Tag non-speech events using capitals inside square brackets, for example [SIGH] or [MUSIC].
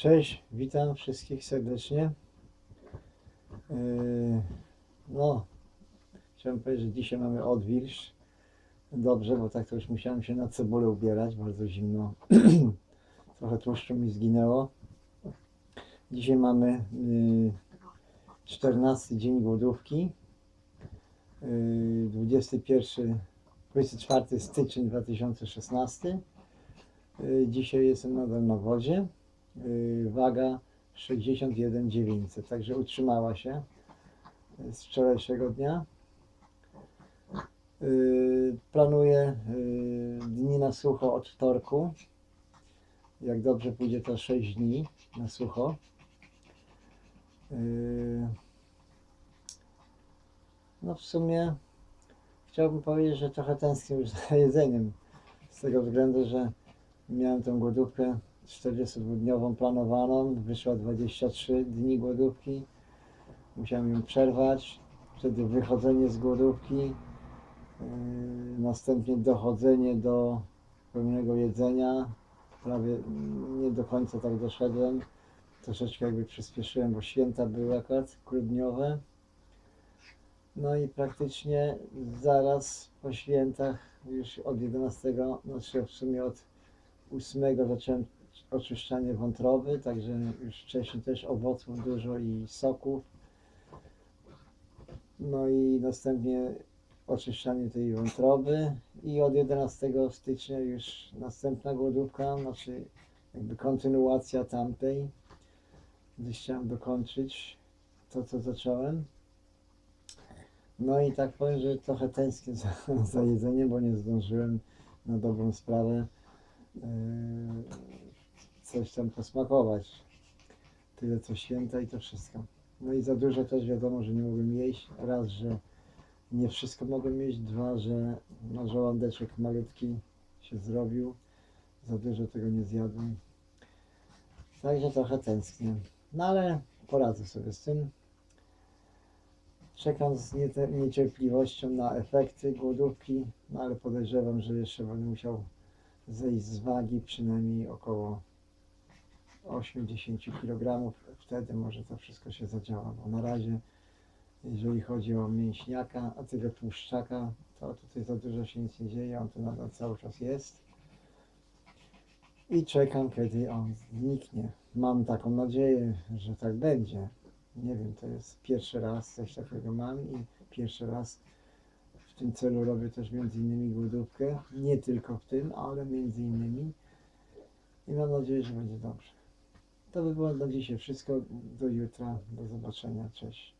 Cześć, witam wszystkich serdecznie. Yy, No, chciałem powiedzieć, że dzisiaj mamy odwilż. Dobrze, bo tak to już musiałem się na cebulę ubierać, bardzo zimno. [CLEARS THROAT] Trochę tłuszczu mi zginęło. Dzisiaj mamy yy, 14 dzień głodówki. Yy, 21, 24 styczeń 2016. Yy, Dzisiaj jestem nadal na wodzie. Yy, waga 61,900, także utrzymała się yy, z wczorajszego dnia. Yy, Planuję dni na sucho od wtorku. Jak dobrze pójdzie, to 6 dni na sucho. No w sumie chciałbym powiedzieć, że trochę tęsknię już za jedzeniem. Z tego względu, że miałem tę głodówkę 42-dniową planowaną, wyszła 23 dni głodówki. Musiałem ją przerwać. Wtedy wychodzenie z głodówki, yy, następnie dochodzenie do pełnego jedzenia. Prawie nie do końca tak doszedłem. Troszeczkę jakby przyspieszyłem, bo święta były akurat grudniowe. No i praktycznie zaraz po świętach, już od 11, znaczy w sumie od 8 zacząłem oczyszczanie wątroby, także już wcześniej też owoców dużo i soków. No i następnie oczyszczanie tej wątroby i od 11 stycznia już następna głodówka, znaczy jakby kontynuacja tamtej, gdyż chciałem dokończyć to, co zacząłem. No i tak powiem, że trochę tęsknię za, za jedzeniem, bo nie zdążyłem na dobrą sprawę yy, coś tam posmakować. Tyle co święta i to wszystko. No i za dużo też wiadomo, że nie mogłem jeść. Raz, że nie wszystko mogłem jeść. Dwa, że no, żołądeczek malutki się zrobił. Za dużo tego nie zjadłem. Także trochę tęsknię. No ale poradzę sobie z tym. Czekam z niecierpliwością na efekty głodówki, no ale podejrzewam, że jeszcze będę musiał zejść z wagi przynajmniej około 8-10 kg. Wtedy może to wszystko się zadziała, bo na razie jeżeli chodzi o mięśniaka, a tego tłuszczaka, to tutaj za dużo się nic nie dzieje, on tu nadal cały czas jest. I czekam, kiedy on zniknie. Mam taką nadzieję, że tak będzie. Nie wiem, to jest pierwszy raz coś takiego mam i pierwszy raz w tym celu robię też między innymi głodówkę. Nie tylko w tym, ale między innymi. I mam nadzieję, że będzie dobrze. To by było na dzisiaj wszystko. Do jutra. Do zobaczenia. Cześć.